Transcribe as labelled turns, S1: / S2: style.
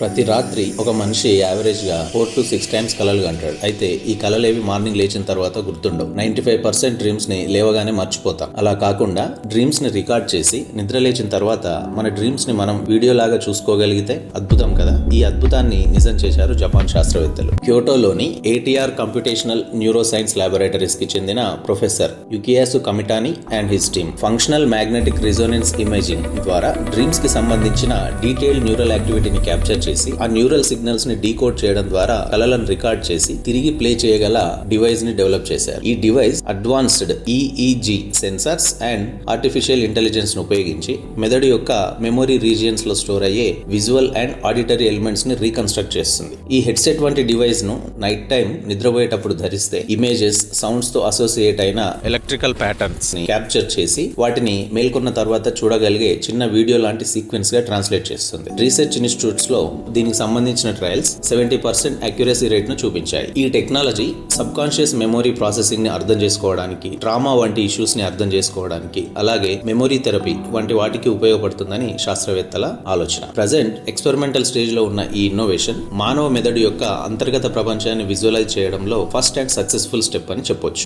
S1: ప్రతి రాత్రి ఒక మనిషి యావరేజ్గా ఫోర్ టు సిక్స్ టైమ్స్ కలలు కంటాడు. అయితే ఈ కలలేవి మార్నింగ్ లేచిన తర్వాత గుర్తుండవు. నైన్టీ ఫైవ్ పర్సెంట్ డ్రీమ్స్ని లేవగానే మర్చిపోతాం. అలా కాకుండా డ్రీమ్స్ని రికార్డ్ చేసి నిద్ర లేచిన తర్వాత మన డ్రీమ్స్ని మనం వీడియో లాగా చూసుకోగలిగితే అద్భుతం కదా? ఈ అద్భుతాన్ని నిజం చేశారు జపాన్ శాస్త్రవేత్తలు. క్యోటోలోని ఏటీఆర్ కంప్యూటేషనల్ న్యూరో సైన్స్ ల్యాబొరేటరీస్కి చెందిన professor Yukiyasu Kamitani and his team. Functional magnetic resonance imaging ద్వారా డ్రీమ్స్కి సంబంధించిన డీటెయిల్ న్యూరల్ యాక్టివిటీని క్యాప్చర్ చేసి ఆ న్యూరల్ సిగ్నల్స్ని డీకోడ్ చేయడం ద్వారా కలలను రికార్డ్ చేసి తిరిగి ప్లే చేయగల డివైస్ని డెవలప్ చేశారు. ఈ device advanced EEG sensors and artificial ఇంటెలిజెన్స్ను ఉపయోగించి మెదడు యొక్క మెమొరీ రీజియన్స్లో స్టోర్ అయ్యే విజువల్ అండ్ ఆడిటరీ ఎలిమెంట్స్ని రీకన్స్ట్రక్ట్ చేస్తుంది. ఈ హెడ్సెట్ వంటి డివైస్ను నైట్ టైం నిద్రపోయేటప్పుడు ధరిస్తే ఇమేజెస్ సౌండ్స్తో అసోసియేట్ అయిన ఎలక్ట్రికల్ ప్యాటర్న్స్ని క్యాప్చర్ చేసి వాటిని మేల్కొన్న తర్వాత చూడగలిగే చిన్న వీడియో లాంటి సీక్వెన్స్గా ట్రాన్స్లేట్ చేస్తుంది. రీసెర్చ్ ఇన్స్టిట్యూట్స్లో దీనికి సంబంధించిన ట్రయల్స్ సెవెంటీ పర్సెంట్ అక్యురసీ రేట్ను చూపించాయి. ఈ టెక్నాలజీ సబ్ కాన్షియస్ మెమొరీ ప్రాసెసింగ్ని అర్థం చేసుకోవడానికి ట్రామా వంటి ఇష్యూస్ని అర్థం చేసుకోవడానికి అలాగే మెమొరీ థెరపీ వంటి వాటికి ఉపయోగపడుతుందని శాస్త్రవేత్తల ఆలోచన. ప్రజెంట్ ఎక్స్పెరిమెంటల్ స్టేజ్లో ఉన్న ఈ ఇన్నోవేషన్ మానవ మెదడు యొక్క అంతర్గత ప్రపంచాన్ని విజువలైజ్ చేయడంలో ఫస్ట్ అండ్ సక్సెస్ఫుల్ స్టెప్ అని చెప్పొచ్చు.